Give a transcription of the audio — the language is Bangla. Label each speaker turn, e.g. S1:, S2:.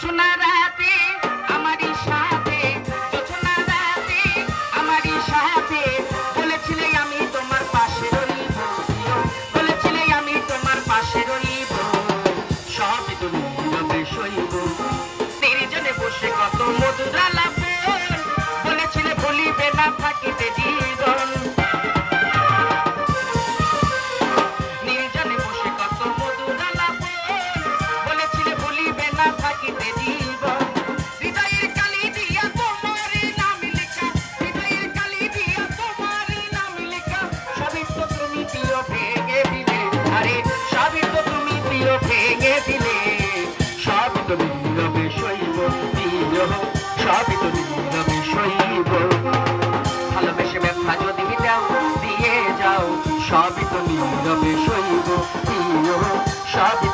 S1: রাতে আমারই সাথে বলেছিলে আমি তোমার পাশে রইব, বলেছিলে আমি তোমার পাশে রইব। সবই তুমি সইব। নির্জনে বসে কত মধুর আলাপন বলেছিলে ভুলিবে না থাকিতে জীবন ভেঙে দিলে সব তো নীরবে শৈব বিরহ সবই তো নীরবে শৈব ভালোবেসে ব্যথা যদি দাও, দিয়ে যাও, সবই তো নীরবে শৈব বিরহ সবই